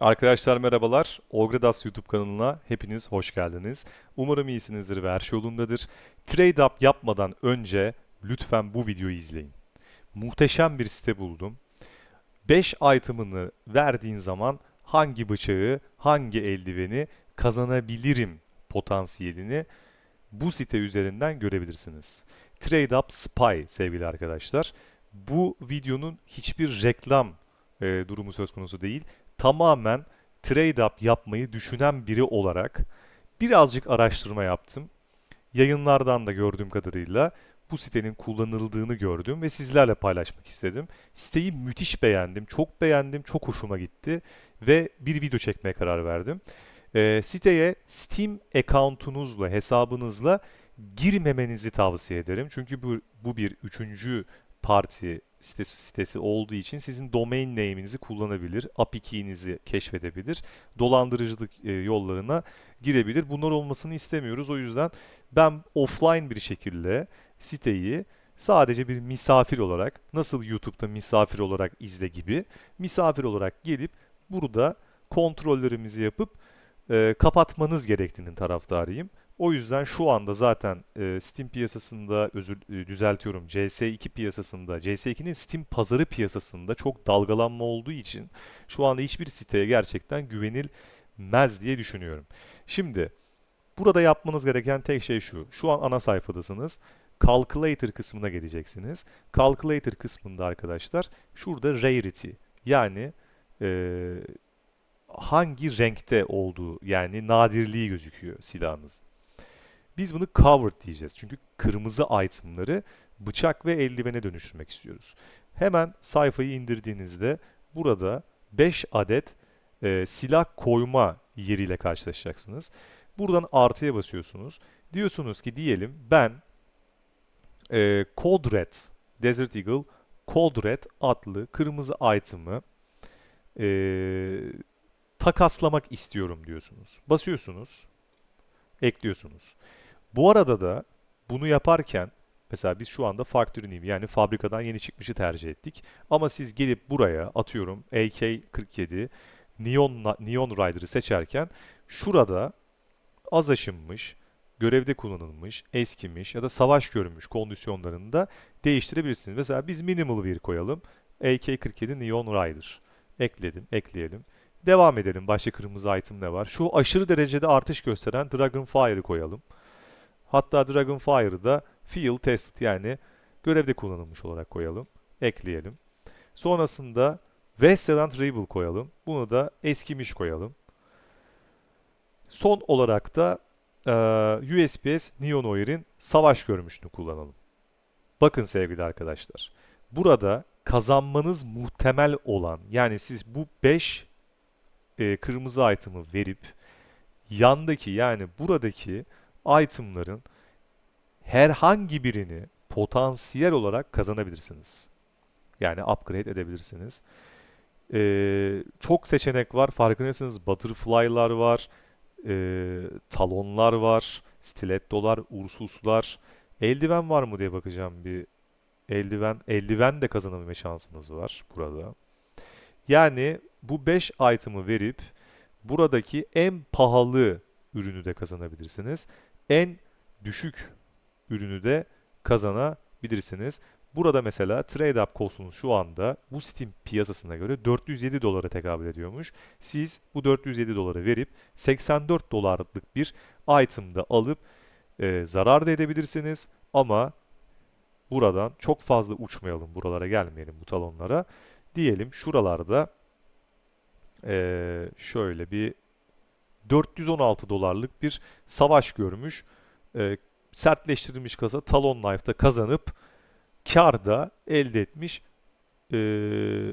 Arkadaşlar merhabalar. Ogredas YouTube kanalına hepiniz hoş geldiniz. Umarım iyisinizdir ve her şey yolundadır. Trade up yapmadan önce lütfen bu videoyu izleyin. Muhteşem bir site buldum. 5 item'ını verdiğin zaman hangi bıçağı, hangi eldiveni kazanabilirim potansiyelini bu site üzerinden görebilirsiniz. Trade Up Spy sevgili arkadaşlar. Bu videonun hiçbir reklam e, durumu söz konusu değil tamamen trade up yapmayı düşünen biri olarak birazcık araştırma yaptım. Yayınlardan da gördüğüm kadarıyla bu sitenin kullanıldığını gördüm ve sizlerle paylaşmak istedim. Siteyi müthiş beğendim, çok beğendim, çok hoşuma gitti ve bir video çekmeye karar verdim. Ee, siteye Steam account'unuzla, hesabınızla girmemenizi tavsiye ederim. Çünkü bu, bu bir üçüncü parti sitesi, sitesi olduğu için sizin domain name'inizi kullanabilir, API key'inizi keşfedebilir, dolandırıcılık e, yollarına girebilir. Bunlar olmasını istemiyoruz. O yüzden ben offline bir şekilde siteyi sadece bir misafir olarak, nasıl YouTube'da misafir olarak izle gibi, misafir olarak gelip burada kontrollerimizi yapıp e, kapatmanız gerektiğinin taraftarıyım. O yüzden şu anda zaten e, Steam piyasasında özür e, düzeltiyorum CS2 piyasasında CS2'nin Steam pazarı piyasasında çok dalgalanma olduğu için şu anda hiçbir siteye gerçekten güvenilmez diye düşünüyorum. Şimdi burada yapmanız gereken tek şey şu. Şu an ana sayfadasınız. Calculator kısmına geleceksiniz. Calculator kısmında arkadaşlar şurada rarity yani e, hangi renkte olduğu yani nadirliği gözüküyor silahınızın. Biz bunu covered diyeceğiz. Çünkü kırmızı itemları bıçak ve eldivene dönüştürmek istiyoruz. Hemen sayfayı indirdiğinizde burada 5 adet e, silah koyma yeriyle karşılaşacaksınız. Buradan artıya basıyorsunuz. Diyorsunuz ki diyelim ben e, Code Red, Desert Eagle Code Red adlı kırmızı item'ı e, takaslamak istiyorum diyorsunuz. Basıyorsunuz, ekliyorsunuz. Bu arada da bunu yaparken mesela biz şu anda factory name yani fabrikadan yeni çıkmışı tercih ettik. Ama siz gelip buraya atıyorum AK-47 Neon, Neon Rider'ı seçerken şurada az aşınmış, görevde kullanılmış, eskimiş ya da savaş görmüş kondisyonlarını da değiştirebilirsiniz. Mesela biz minimal bir koyalım. AK-47 Neon Rider. Ekledim, ekleyelim. Devam edelim. Başka kırmızı item ne var? Şu aşırı derecede artış gösteren Dragonfire'ı koyalım. Hatta Dragonfire'ı da field tested yani görevde kullanılmış olarak koyalım. Ekleyelim. Sonrasında Westland Rebel koyalım. Bunu da eskimiş koyalım. Son olarak da e, USPS Neon Oir'in savaş görmüşünü kullanalım. Bakın sevgili arkadaşlar. Burada kazanmanız muhtemel olan yani siz bu 5 e, kırmızı item'ı verip yandaki yani buradaki itemların herhangi birini potansiyel olarak kazanabilirsiniz. Yani upgrade edebilirsiniz. Ee, çok seçenek var. Farkındaysanız butterfly'lar var, e, talonlar var, stilettolar, ursuslar. Eldiven var mı diye bakacağım bir. Eldiven, eldiven de kazanabilme şansınız var burada. Yani bu 5 item'ı verip buradaki en pahalı ürünü de kazanabilirsiniz en düşük ürünü de kazanabilirsiniz. Burada mesela trade up cost'unuz şu anda bu Steam piyasasına göre 407 dolara tekabül ediyormuş. Siz bu 407 doları verip 84 dolarlık bir item'da alıp e, zarar da edebilirsiniz ama buradan çok fazla uçmayalım, buralara gelmeyelim bu talonlara. Diyelim şuralarda e, şöyle bir 416 dolarlık bir savaş görmüş. E, sertleştirilmiş kasa Talon Knife'da kazanıp kar da elde etmiş e,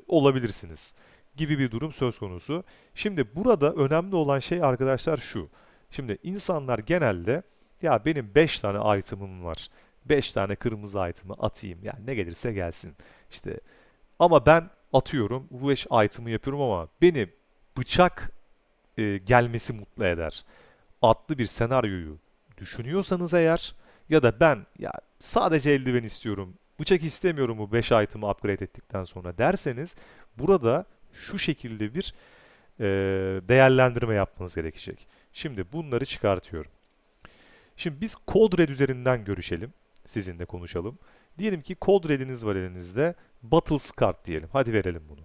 olabilirsiniz gibi bir durum söz konusu. Şimdi burada önemli olan şey arkadaşlar şu. Şimdi insanlar genelde ya benim 5 tane item'ım var. 5 tane kırmızı item'ı atayım. Yani ne gelirse gelsin. İşte ama ben atıyorum bu 5 item'ı yapıyorum ama beni bıçak e, gelmesi mutlu eder. Adlı bir senaryoyu düşünüyorsanız eğer ya da ben ya sadece eldiven istiyorum, bıçak istemiyorum bu 5 item'ı upgrade ettikten sonra derseniz burada şu şekilde bir e, değerlendirme yapmanız gerekecek. Şimdi bunları çıkartıyorum. Şimdi biz CodeRed üzerinden görüşelim. Sizinle konuşalım. Diyelim ki CodeRed'iniz var elinizde. Battlescard diyelim. Hadi verelim bunu.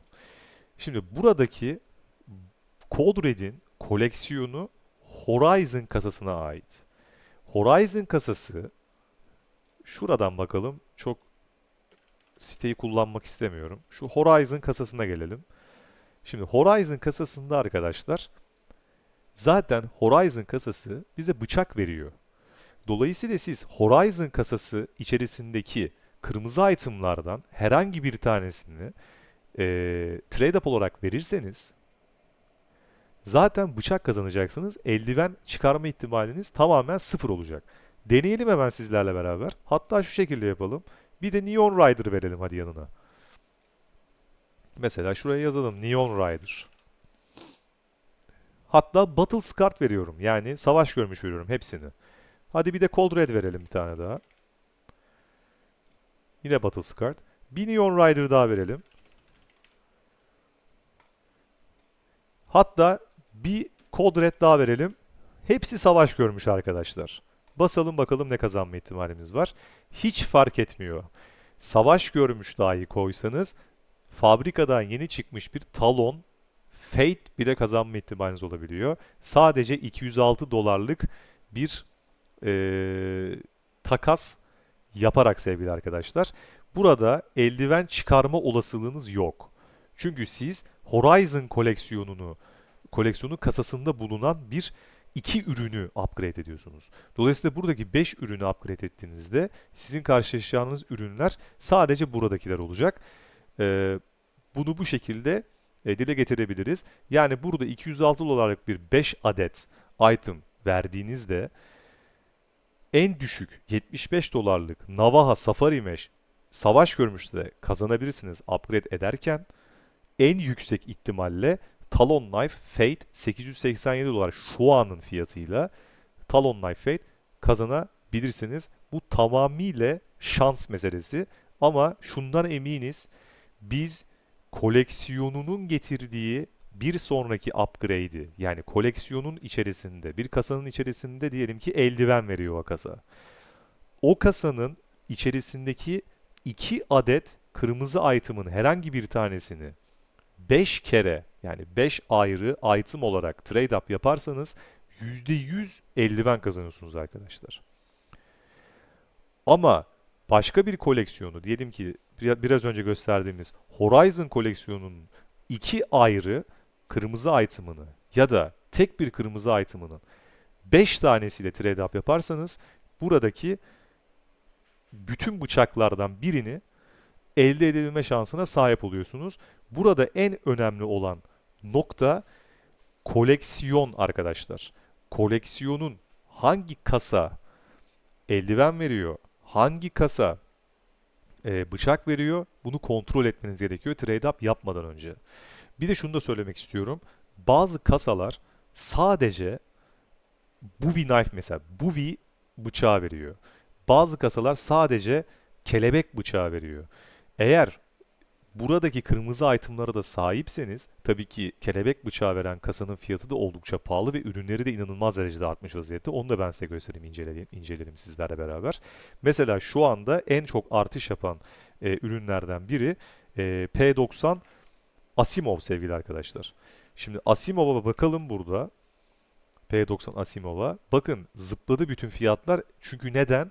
Şimdi buradaki CodeRed'in koleksiyonu Horizon kasasına ait. Horizon kasası şuradan bakalım. Çok siteyi kullanmak istemiyorum. Şu Horizon kasasına gelelim. Şimdi Horizon kasasında arkadaşlar zaten Horizon kasası bize bıçak veriyor. Dolayısıyla siz Horizon kasası içerisindeki kırmızı itemlardan herhangi bir tanesini e, trade up olarak verirseniz zaten bıçak kazanacaksınız. Eldiven çıkarma ihtimaliniz tamamen sıfır olacak. Deneyelim hemen sizlerle beraber. Hatta şu şekilde yapalım. Bir de Neon Rider verelim hadi yanına. Mesela şuraya yazalım Neon Rider. Hatta Battle Scar veriyorum. Yani savaş görmüş veriyorum hepsini. Hadi bir de Cold Red verelim bir tane daha. Yine Battle Scar. Bir Neon Rider daha verelim. Hatta bir Cold Red daha verelim. Hepsi savaş görmüş arkadaşlar. Basalım bakalım ne kazanma ihtimalimiz var. Hiç fark etmiyor. Savaş görmüş dahi koysanız fabrikadan yeni çıkmış bir talon Fate bile kazanma ihtimaliniz olabiliyor. Sadece 206 dolarlık bir e, takas yaparak sevgili arkadaşlar. Burada eldiven çıkarma olasılığınız yok. Çünkü siz Horizon koleksiyonunu koleksiyonu kasasında bulunan bir iki ürünü upgrade ediyorsunuz. Dolayısıyla buradaki 5 ürünü upgrade ettiğinizde sizin karşılaşacağınız ürünler sadece buradakiler olacak. Ee, bunu bu şekilde e, dile getirebiliriz. Yani burada 206 dolarlık bir 5 adet item verdiğinizde en düşük 75 dolarlık Navaha Safari Mesh savaş görmüş de kazanabilirsiniz upgrade ederken en yüksek ihtimalle Talon Knife Fate 887 dolar şu anın fiyatıyla Talon Knife Fate kazanabilirsiniz. Bu tamamıyla şans meselesi ama şundan eminiz biz koleksiyonunun getirdiği bir sonraki upgrade'i yani koleksiyonun içerisinde bir kasanın içerisinde diyelim ki eldiven veriyor o kasa. O kasanın içerisindeki 2 adet kırmızı item'ın herhangi bir tanesini 5 kere yani 5 ayrı item olarak trade up yaparsanız %100 eldiven kazanıyorsunuz arkadaşlar. Ama başka bir koleksiyonu diyelim ki biraz önce gösterdiğimiz Horizon koleksiyonunun iki ayrı kırmızı item'ını ya da tek bir kırmızı item'ının 5 tanesiyle trade up yaparsanız buradaki bütün bıçaklardan birini elde edebilme şansına sahip oluyorsunuz. Burada en önemli olan nokta koleksiyon arkadaşlar. Koleksiyonun hangi kasa eldiven veriyor, hangi kasa e, bıçak veriyor bunu kontrol etmeniz gerekiyor trade up yapmadan önce. Bir de şunu da söylemek istiyorum. Bazı kasalar sadece Bowie knife mesela Bowie bıçağı veriyor. Bazı kasalar sadece kelebek bıçağı veriyor. Eğer buradaki kırmızı itemlara da sahipseniz tabii ki kelebek bıçağı veren kasanın fiyatı da oldukça pahalı ve ürünleri de inanılmaz derecede artmış vaziyette. Onu da ben size göstereyim, inceleyelim, inceleyelim sizlerle beraber. Mesela şu anda en çok artış yapan e, ürünlerden biri e, P90 Asimov sevgili arkadaşlar. Şimdi Asimov'a bakalım burada. P90 Asimov'a. Bakın zıpladı bütün fiyatlar. Çünkü neden?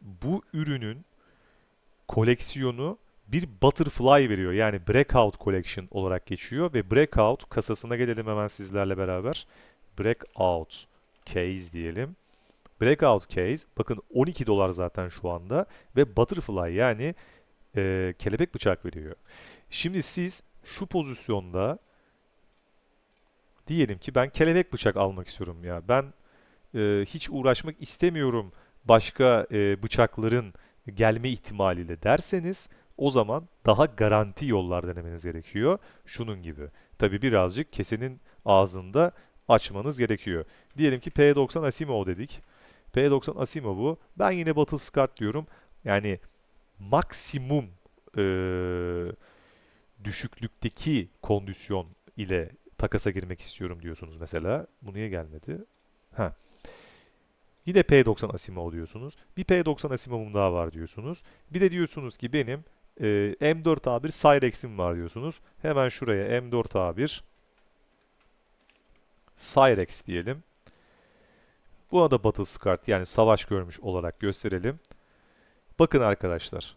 Bu ürünün koleksiyonu bir Butterfly veriyor. Yani Breakout Collection olarak geçiyor ve Breakout kasasına gelelim hemen sizlerle beraber. Breakout Case diyelim. Breakout Case bakın 12 dolar zaten şu anda ve Butterfly yani e, kelebek bıçak veriyor. Şimdi siz şu pozisyonda diyelim ki ben kelebek bıçak almak istiyorum ya. Ben e, hiç uğraşmak istemiyorum başka e, bıçakların gelme ihtimaliyle derseniz o zaman daha garanti yollar denemeniz gerekiyor. Şunun gibi. Tabi birazcık kesenin ağzında açmanız gerekiyor. Diyelim ki P90 Asimov dedik. P90 Asimov'u ben yine Battle Scar diyorum. Yani maksimum e, düşüklükteki kondisyon ile takasa girmek istiyorum diyorsunuz mesela. Bu niye gelmedi? Ha. Yine P90 Asimov diyorsunuz. Bir P90 Asimov'um daha var diyorsunuz. Bir de diyorsunuz ki benim e, M4A1 Cyrex'im var diyorsunuz. Hemen şuraya M4A1 Cyrex diyelim. Buna da Battle Scarred yani savaş görmüş olarak gösterelim. Bakın arkadaşlar.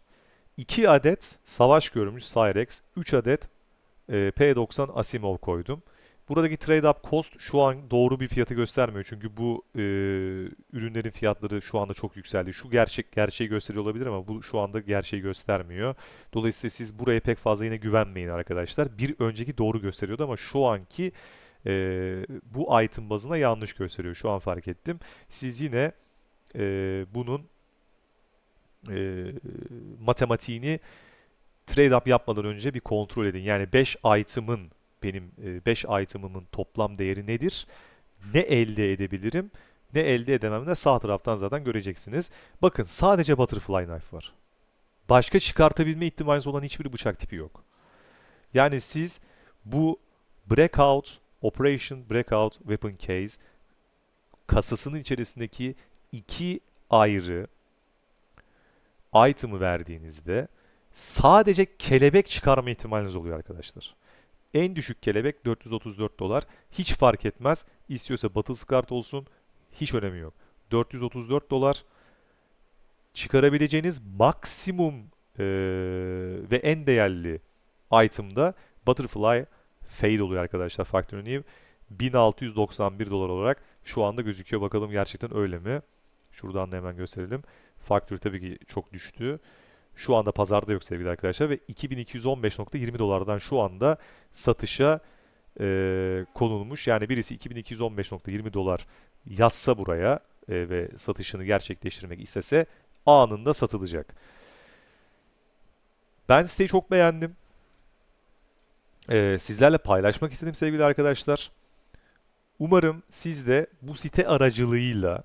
2 adet savaş görmüş Cyrex, 3 adet e, P90 Asimov koydum. Buradaki trade up cost şu an doğru bir fiyatı göstermiyor. Çünkü bu e, ürünlerin fiyatları şu anda çok yükseldi. Şu gerçek gerçeği gösteriyor olabilir ama bu şu anda gerçeği göstermiyor. Dolayısıyla siz buraya pek fazla yine güvenmeyin arkadaşlar. Bir önceki doğru gösteriyordu ama şu anki e, bu item bazına yanlış gösteriyor. Şu an fark ettim. Siz yine e, bunun e, matematiğini trade up yapmadan önce bir kontrol edin. Yani 5 item'ın benim 5 item'ımın toplam değeri nedir? Ne elde edebilirim? Ne elde edemem de sağ taraftan zaten göreceksiniz. Bakın sadece butterfly knife var. Başka çıkartabilme ihtimaliniz olan hiçbir bıçak tipi yok. Yani siz bu breakout, operation breakout weapon case kasasının içerisindeki iki ayrı item'ı verdiğinizde sadece kelebek çıkarma ihtimaliniz oluyor arkadaşlar. En düşük kelebek 434 dolar. Hiç fark etmez. İstiyorsa Battle Scarred olsun. Hiç önemi yok. 434 dolar. Çıkarabileceğiniz maksimum ee, ve en değerli item'da Butterfly Fade oluyor arkadaşlar. Factory New 1691 dolar olarak şu anda gözüküyor. Bakalım gerçekten öyle mi? Şuradan da hemen gösterelim. Factory tabii ki çok düştü. Şu anda pazarda yok sevgili arkadaşlar ve 2215.20 dolardan şu anda satışa e, konulmuş. Yani birisi 2215.20 dolar yazsa buraya e, ve satışını gerçekleştirmek istese anında satılacak. Ben siteyi çok beğendim. E, sizlerle paylaşmak istedim sevgili arkadaşlar. Umarım siz de bu site aracılığıyla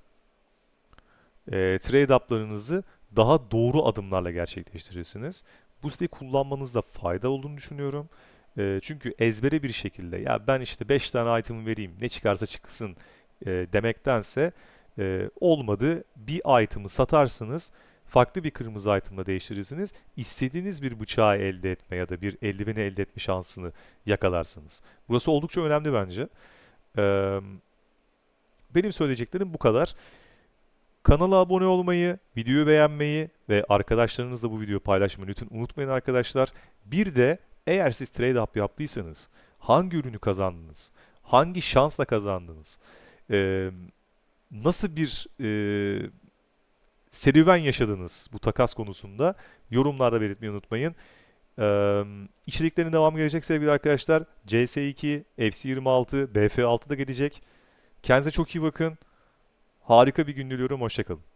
e, trade up'larınızı daha doğru adımlarla gerçekleştirirsiniz. Bu siteyi kullanmanızda fayda olduğunu düşünüyorum. E, çünkü ezbere bir şekilde ya ben işte 5 tane item vereyim ne çıkarsa çıksın e, demektense e, olmadı bir item'ı satarsınız farklı bir kırmızı item'la değiştirirsiniz. İstediğiniz bir bıçağı elde etme ya da bir eldiveni elde etme şansını yakalarsınız. Burası oldukça önemli bence. Ee, benim söyleyeceklerim bu kadar. Kanala abone olmayı, videoyu beğenmeyi ve arkadaşlarınızla bu videoyu paylaşmayı lütfen unutmayın arkadaşlar. Bir de eğer siz trade up yaptıysanız hangi ürünü kazandınız? Hangi şansla kazandınız? Ee, nasıl bir e, serüven yaşadınız bu takas konusunda? Yorumlarda belirtmeyi unutmayın. Ee, içeriklerin devamı gelecek sevgili arkadaşlar. CS2, FC26, BF6 da gelecek. Kendinize çok iyi bakın. Harika bir gün diliyorum. Hoşçakalın.